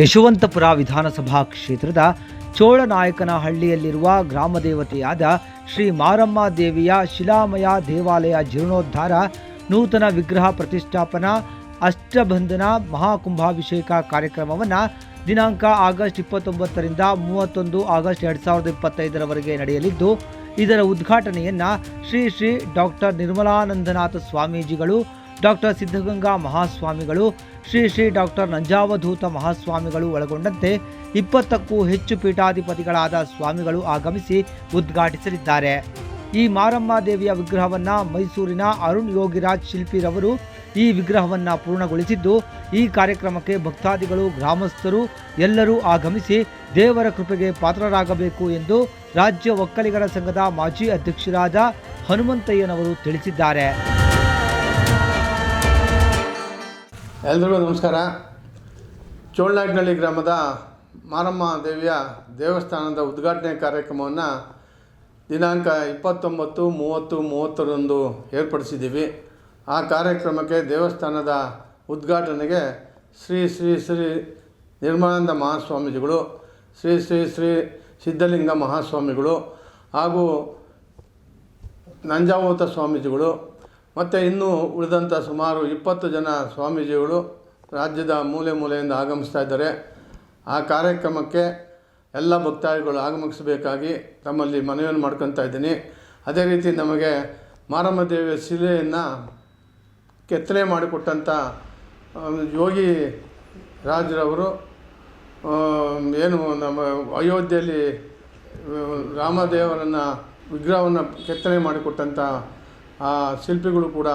ಯಶವಂತಪುರ ವಿಧಾನಸಭಾ ಕ್ಷೇತ್ರದ ಚೋಳನಾಯಕನಹಳ್ಳಿಯಲ್ಲಿರುವ ಗ್ರಾಮದೇವತೆಯಾದ ಶ್ರೀ ಮಾರಮ್ಮ ದೇವಿಯ ಶಿಲಾಮಯ ದೇವಾಲಯ ಜೀರ್ಣೋದ್ಧಾರ, ನೂತನ ವಿಗ್ರಹ ಪ್ರತಿಷ್ಠಾಪನಾ, ಅಷ್ಟಬಂಧನ ಮಹಾಕುಂಭಾಭಿಷೇಕ ಕಾರ್ಯಕ್ರಮವನ್ನು ದಿನಾಂಕ ಆಗಸ್ಟ್ ಇಪ್ಪತ್ತೊಂಬತ್ತರಿಂದ ಮೂವತ್ತೊಂದು ಆಗಸ್ಟ್ ಎರಡು ಸಾವಿರದ ಇಪ್ಪತ್ತೈದರವರೆಗೆ ನಡೆಯಲಿದ್ದು, ಇದರ ಉದ್ಘಾಟನೆಯನ್ನು ಶ್ರೀ ಶ್ರೀ ಡಾಕ್ಟರ್ ನಿರ್ಮಲಾನಂದನಾಥ ಸ್ವಾಮೀಜಿಗಳು ಡಾಕ್ಟರ್ ಸಿದ್ಧಗಂಗಾ ಮಹಾಸ್ವಾಮಿಗಳು, ಶ್ರೀ ಶ್ರೀ ಡಾಕ್ಟರ್ ನಂಜಾವಧೂತ ಮಹಾಸ್ವಾಮಿಗಳು ಒಳಗೊಂಡಂತೆ ಇಪ್ಪತ್ತಕ್ಕೂ ಹೆಚ್ಚು ಪೀಠಾಧಿಪತಿಗಳಾದ ಸ್ವಾಮಿಗಳು ಆಗಮಿಸಿ ಉದ್ಘಾಟಿಸಲಿದ್ದಾರೆ. ಈ ಮಾರಮ್ಮ ದೇವಿಯ ವಿಗ್ರಹವನ್ನ ಮೈಸೂರಿನ ಅರುಣ್ ಯೋಗಿರಾಜ್ ಶಿಲ್ಪಿರವರು ಈ ವಿಗ್ರಹವನ್ನ ಪೂರ್ಣಗೊಳಿಸಿದ್ದು, ಈ ಕಾರ್ಯಕ್ರಮಕ್ಕೆ ಭಕ್ತಾದಿಗಳು, ಗ್ರಾಮಸ್ಥರು ಎಲ್ಲರೂ ಆಗಮಿಸಿ ದೇವರ ಕೃಪೆಗೆ ಪಾತ್ರರಾಗಬೇಕು ಎಂದು ರಾಜ್ಯ ಒಕ್ಕಲಿಗರ ಸಂಘದ ಮಾಜಿ ಅಧ್ಯಕ್ಷರಾದ ಹನುಮಂತಯ್ಯನವರು ತಿಳಿಸಿದ್ದಾರೆ. ಎಲ್ರಿಗೂ ನಮಸ್ಕಾರ. ಚೋಳನಾಗ್ನಳ್ಳಿ ಗ್ರಾಮದ ಮಾರಮ್ಮ ದೇವಿಯ ದೇವಸ್ಥಾನದ ಉದ್ಘಾಟನೆ ಕಾರ್ಯಕ್ರಮವನ್ನು ದಿನಾಂಕ ಇಪ್ಪತ್ತೊಂಬತ್ತು, ಮೂವತ್ತು, ಮೂವತ್ತರಂದು ಏರ್ಪಡಿಸಿದ್ದೀವಿ. ಆ ಕಾರ್ಯಕ್ರಮಕ್ಕೆ ದೇವಸ್ಥಾನದ ಉದ್ಘಾಟನೆಗೆ ಶ್ರೀ ಶ್ರೀ ಶ್ರೀ ನಿರ್ಮಲಾನಂದ ಮಹಾಸ್ವಾಮೀಜಿಗಳು, ಶ್ರೀ ಶ್ರೀ ಶ್ರೀ ಸಿದ್ಧಲಿಂಗ ಮಹಾಸ್ವಾಮಿಗಳು ಹಾಗೂ ನಂಜಾವೂತ ಸ್ವಾಮೀಜಿಗಳು ಮತ್ತು ಇನ್ನೂ ಉಳಿದಂಥ ಸುಮಾರು ಇಪ್ಪತ್ತು ಜನ ಸ್ವಾಮೀಜಿಗಳು ರಾಜ್ಯದ ಮೂಲೆ ಮೂಲೆಯಿಂದ ಆಗಮಿಸ್ತಾ ಇದ್ದಾರೆ. ಆ ಕಾರ್ಯಕ್ರಮಕ್ಕೆ ಎಲ್ಲ ಭಕ್ತಾದಿಗಳು ಆಗಮಿಸಬೇಕಾಗಿ ತಮ್ಮಲ್ಲಿ ಮನವಿಯನ್ನು ಮಾಡ್ಕೊತಾ ಇದ್ದೀನಿ. ಅದೇ ರೀತಿ ನಮಗೆ ಮಾರಮ್ಮ ದೇವಿಯ ಶಿಲೆಯನ್ನು ಕೆತ್ತನೆ ಮಾಡಿಕೊಟ್ಟಂಥ ಯೋಗಿ ರಾಜರವರು ಏನು ನಮ್ಮ ಅಯೋಧ್ಯೆಯಲ್ಲಿ ರಾಮದೇವರನ್ನು ವಿಗ್ರಹವನ್ನು ಕೆತ್ತನೆ ಮಾಡಿಕೊಟ್ಟಂಥ ಶಿಲ್ಪಿಗಳು ಕೂಡ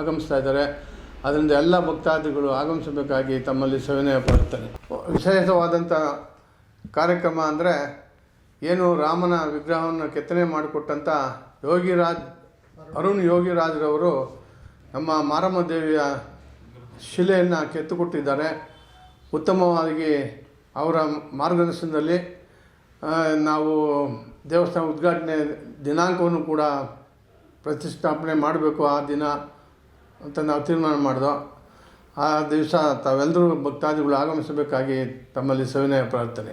ಆಗಮಿಸ್ತಾ ಇದ್ದಾರೆ. ಅದರಿಂದ ಎಲ್ಲ ಭಕ್ತಾದಿಗಳು ಆಗಮಿಸಬೇಕಾಗಿ ತಮ್ಮಲ್ಲಿ ಸವಿನಯ ಪಡುತ್ತೇನೆ ವಿಶೇಷವಾದಂಥ ಕಾರ್ಯಕ್ರಮ ಅಂದರೆ ಏನು ರಾಮನ ವಿಗ್ರಹವನ್ನು ಕೆತ್ತನೆ ಮಾಡಿಕೊಟ್ಟಂಥ ಯೋಗಿರಾಜ್, ಅರುಣ್ ಯೋಗಿರಾಜ್ರವರು ನಮ್ಮ ಮಾರಮ್ಮ ದೇವಿಯ ಶಿಲೆಯನ್ನು ಕೆತ್ತುಕೊಟ್ಟಿದ್ದಾರೆ. ಉತ್ತಮವಾಗಿ ಅವರ ಮಾರ್ಗದರ್ಶನದಲ್ಲಿ ನಾವು ದೇವಸ್ಥಾನ ಉದ್ಘಾಟನೆ ದಿನಾಂಕವನ್ನು ಕೂಡ ಪ್ರತಿಷ್ಠಾಪನೆ ಮಾಡಬೇಕು ಆ ದಿನ ಅಂತ ನಾವು ತೀರ್ಮಾನ ಮಾಡಿದೋ ಆ ದಿವಸ ತಾವೆಲ್ಲರೂ ಭಕ್ತಾದಿಗಳು ಆಗಮಿಸಬೇಕಾಗಿ ತಮ್ಮಲ್ಲಿ ಸವಿನಯ ಪ್ರಾರ್ಥನೆ.